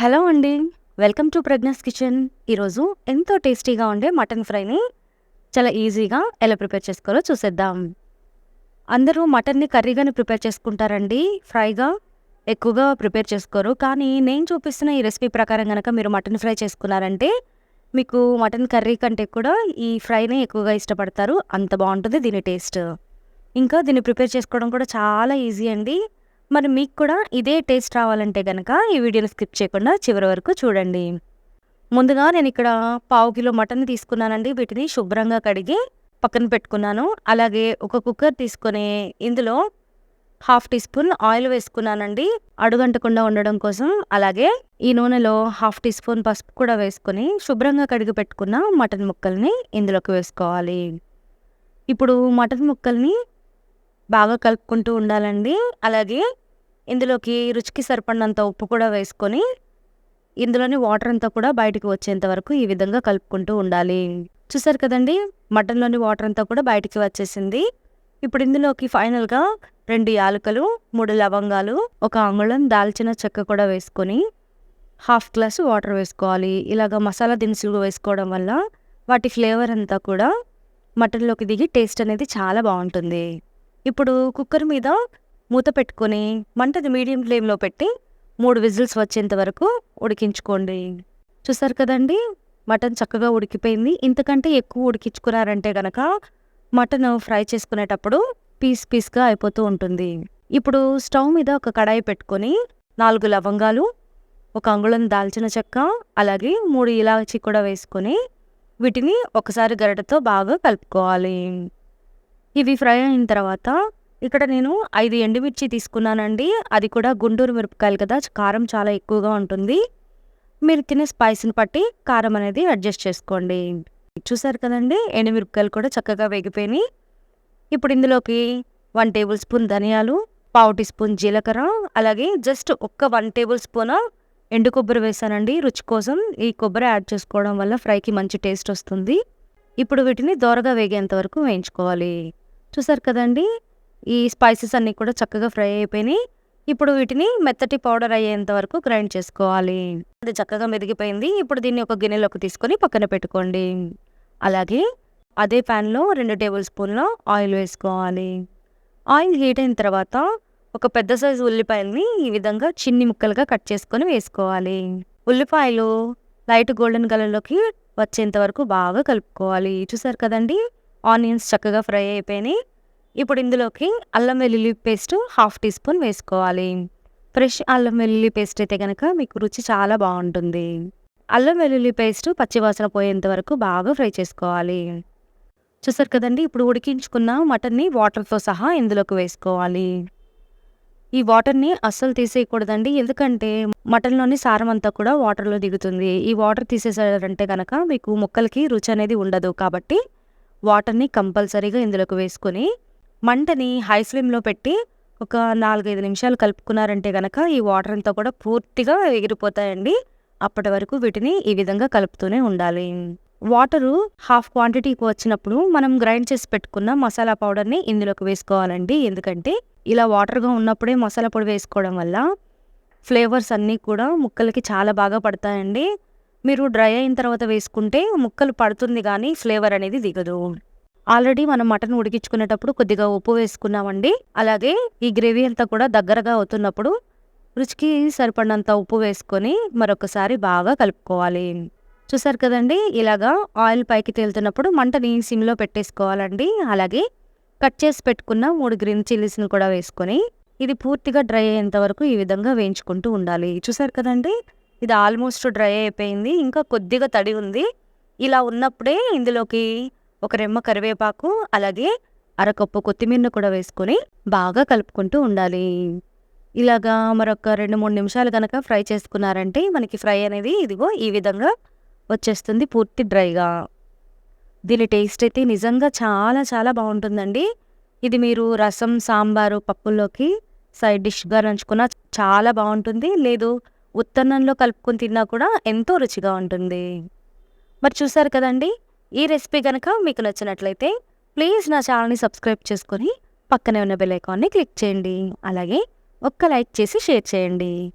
Hello అండి. Welcome to Pragnya's kitchen. ఈరోజు ఎంతో టేస్టీగా ఉండే మటన్ ఫ్రైని చాలా ఈజీగా ఎలా ప్రిపేర్ చేసుకోవాలో చూసేద్దాం. అందరూ మటన్ని కర్రీగానే ప్రిపేర్ చేసుకుంటారండి. ఫ్రైగా ఎక్కువగా ప్రిపేర్ చేసుకోరు. కానీ నేను చూపిస్తున్న ఈ రెసిపీ ప్రకారం కనుక మీరు మటన్ ఫ్రై చేసుకున్నారంటే మీకు మటన్ కర్రీ కంటే కూడా ఈ ఫ్రైని ఎక్కువగా ఇష్టపడతారు. అంత బాగుంటుంది దీని టేస్ట్. ఇంకా దీన్ని ప్రిపేర్ చేసుకోవడం కూడా చాలా ఈజీ అండి. మరి మీకు కూడా ఇదే టేస్ట్ రావాలంటే కనుక ఈ వీడియోని స్కిప్ చేయకుండా చివరి వరకు చూడండి. ముందుగా నేను ఇక్కడ పావు కిలో మటన్ తీసుకున్నానండి. వీటిని శుభ్రంగా కడిగి పక్కన పెట్టుకున్నాను. అలాగే ఒక కుక్కర్ తీసుకొని ఇందులో హాఫ్ టీ స్పూన్ ఆయిల్ వేసుకున్నానండి. అడుగంటకుండా ఉండడం కోసం. అలాగే ఈ నూనెలో హాఫ్ టీ స్పూన్ పసుపు కూడా వేసుకొని శుభ్రంగా కడిగి పెట్టుకున్న మటన్ ముక్కల్ని ఇందులోకి వేసుకోవాలి. ఇప్పుడు మటన్ ముక్కల్ని బాగా కలుపుకుంటూ ఉండాలండి. అలాగే ఇందులోకి రుచికి సరిపడినంత ఉప్పు కూడా వేసుకొని ఇందులోని వాటర్ అంతా కూడా బయటకు వచ్చేంత వరకు ఈ విధంగా కలుపుకుంటూ ఉండాలి. చూసారు కదండి? మటన్లోని వాటర్ అంతా కూడా బయటికి వచ్చేసింది. ఇప్పుడు ఇందులోకి ఫైనల్గా రెండు యాలకులు మూడు లవంగాలు ఒక అంగుళం దాల్చిన చెక్క కూడా వేసుకొని హాఫ్ గ్లాస్ వాటర్ వేసుకోవాలి. ఇలాగ మసాలా దినుసులు వేసుకోవడం వల్ల వాటి ఫ్లేవర్ అంతా కూడా మటన్లోకి దిగి టేస్ట్ అనేది చాలా బాగుంటుంది. ఇప్పుడు కుక్కర్ మీద మూత పెట్టుకొని మంటది మీడియం ఫ్లేమ్లో పెట్టి మూడు విజిల్స్ వచ్చేంత వరకు ఉడికించుకోండి. చూసారు కదండి? మటన్ చక్కగా ఉడికిపోయింది. ఇంతకంటే ఎక్కువ ఉడికించుకున్నారంటే గనక మటన్ ఫ్రై చేసుకునేటప్పుడు పీస్ పీస్గా అయిపోతూ ఉంటుంది. ఇప్పుడు స్టవ్ మీద ఒక కడాయి పెట్టుకొని నాలుగు లవంగాలు ఒక అంగుళం దాల్చిన చెక్క అలాగే మూడు ఇలాచి కూడా వేసుకొని వీటిని ఒకసారి గరిటతో బాగా కలుపుకోవాలి. ఇవి ఫ్రై అయిన తర్వాత ఇక్కడ నేను ఐదు ఎండుమిర్చి తీసుకున్నానండి. అది కూడా గుంటూరు మిరపకాయలు కదా కారం చాలా ఎక్కువగా ఉంటుంది. మీరు తినే స్పైస్ని బట్టి కారం అనేది అడ్జస్ట్ చేసుకోండి. చూసారు కదండి ఎండుమిరపకాయలు కూడా చక్కగా వేగిపోయినాయి. ఇప్పుడు ఇందులోకి వన్ టేబుల్ స్పూన్ ధనియాలు పావు టీ స్పూన్ జీలకర్ర అలాగే జస్ట్ ఒక్క వన్ టేబుల్ స్పూన్ ఎండు కొబ్బరి వేసానండి. రుచి కోసం ఈ కొబ్బరి యాడ్ చేసుకోవడం వల్ల ఫ్రైకి మంచి టేస్ట్ వస్తుంది. ఇప్పుడు వీటిని దోరగా వేగేంత వరకు వేయించుకోవాలి. చూసారు కదండి? ఈ స్పైసెస్ అన్నీ కూడా చక్కగా ఫ్రై అయిపోయినాయి. ఇప్పుడు వీటిని మెత్తటి పౌడర్ అయ్యేంత వరకు గ్రైండ్ చేసుకోవాలి. అది చక్కగా మెదిగిపోయింది. ఇప్పుడు దీన్ని ఒక గిన్నెలోకి తీసుకొని పక్కన పెట్టుకోండి. అలాగే అదే ప్యాన్లో రెండు టేబుల్ స్పూన్ల ఆయిల్ వేసుకోవాలి. ఆయిల్ హీట్ అయిన తర్వాత ఒక పెద్ద సైజు ఉల్లిపాయల్ని ఈ విధంగా చిన్ని ముక్కలుగా కట్ చేసుకొని వేసుకోవాలి. ఉల్లిపాయలు లైట్ గోల్డెన్ కలర్లోకి వచ్చేంత వరకు బాగా కలుపుకోవాలి. చూసారు కదండి? ఆనియన్స్ చక్కగా ఫ్రై అయిపోయినాయి. ఇప్పుడు ఇందులోకి అల్లం వెల్లుల్లి పేస్ట్ హాఫ్ టీ స్పూన్ వేసుకోవాలి. ఫ్రెష్ అల్లం వెల్లుల్లి పేస్ట్ అయితే కనుక మీకు రుచి చాలా బాగుంటుంది. అల్లం వెల్లుల్లి పేస్ట్ పచ్చివాసన పోయేంత వరకు బాగా ఫ్రై చేసుకోవాలి. చూసారు కదండి ఇప్పుడు ఉడికించుకున్న మటన్ని వాటర్తో సహా ఇందులోకి వేసుకోవాలి. ఈ వాటర్ని అస్సలు తీసేయకూడదండి ఎందుకంటే మటన్లోని సారం అంతా కూడా వాటర్లో దిగుతుంది. ఈ వాటర్ తీసేసారంటే కనుక మీకు ముక్కలకి రుచి అనేది ఉండదు కాబట్టి వాటర్ని కంపల్సరీగా ఇందులోకి వేసుకొని మంటని హై ఫ్లేమ్లో పెట్టి ఒక నాలుగైదు నిమిషాలు కలుపుకున్నారంటే గనక ఈ వాటర్ అంతా కూడా పూర్తిగా ఎగిరిపోతాయండి. అప్పటి వరకు వీటిని ఈ విధంగా కలుపుతూనే ఉండాలి. వాటరు హాఫ్ క్వాంటిటీకి వచ్చినప్పుడు మనం గ్రైండ్ చేసి పెట్టుకున్న మసాలా పౌడర్ని ఇందులోకి వేసుకోవాలండి. ఎందుకంటే ఇలా వాటర్గా ఉన్నప్పుడే మసాలా పొడి వేసుకోవడం వల్ల ఫ్లేవర్స్ అన్నీ కూడా ముక్కలకి చాలా బాగా పడతాయండి. మీరు డ్రై అయిన తర్వాత వేసుకుంటే ముక్కలు పడుతుంది కానీ ఫ్లేవర్ అనేది దిగదు. ఆల్రెడీ మనం మటన్ ఉడికించుకునేటప్పుడు కొద్దిగా ఉప్పు వేసుకున్నామండి. అలాగే ఈ గ్రేవీ అంతా కూడా దగ్గరగా అవుతున్నప్పుడు రుచికి సరిపడినంత ఉప్పు వేసుకొని మరొకసారి బాగా కలుపుకోవాలి. చూసారు కదండి ఇలాగా ఆయిల్ పైకి తేలుతున్నప్పుడు మంటని సిమ్లో పెట్టేసుకోవాలండి. అలాగే కట్ చేసి పెట్టుకున్న మూడు గ్రీన్ చిల్లీస్ని కూడా వేసుకొని ఇది పూర్తిగా డ్రై అయ్యేంత వరకు ఈ విధంగా వేయించుకుంటూ ఉండాలి. చూసారు కదండి ఇది ఆల్మోస్ట్ డ్రై అయిపోయింది ఇంకా కొద్దిగా తడి ఉంది. ఇలా ఉన్నప్పుడే ఇందులోకి ఒక రెమ్మ కరివేపాకు అలాగే అరకప్పు కొత్తిమీరను కూడా వేసుకొని బాగా కలుపుకుంటూ ఉండాలి. ఇలాగా మరొక రెండు మూడు నిమిషాలు కనుక ఫ్రై చేసుకున్నారంటే మనకి ఫ్రై అనేది ఇదిగో ఈ విధంగా వచ్చేస్తుంది పూర్తి డ్రైగా. దీని టేస్ట్ అయితే నిజంగా చాలా చాలా బాగుంటుందండి. ఇది మీరు రసం సాంబారు పప్పుల్లోకి సైడ్ డిష్గా నంచుకున్న చాలా బాగుంటుంది. లేదు ఉత్తన్నంలో కలుపుకొని తిన్నా కూడా ఎంతో రుచిగా ఉంటుంది. మరి చూసారు కదండి? ఈ రెసిపీ కనుక మీకు నచ్చినట్లయితే ప్లీజ్ నా ఛానల్ని సబ్స్క్రైబ్ చేసుకొని పక్కనే ఉన్న బెల్ ఐకాన్ని క్లిక్ చేయండి. అలాగే ఒక్క లైక్ చేసి షేర్ చేయండి.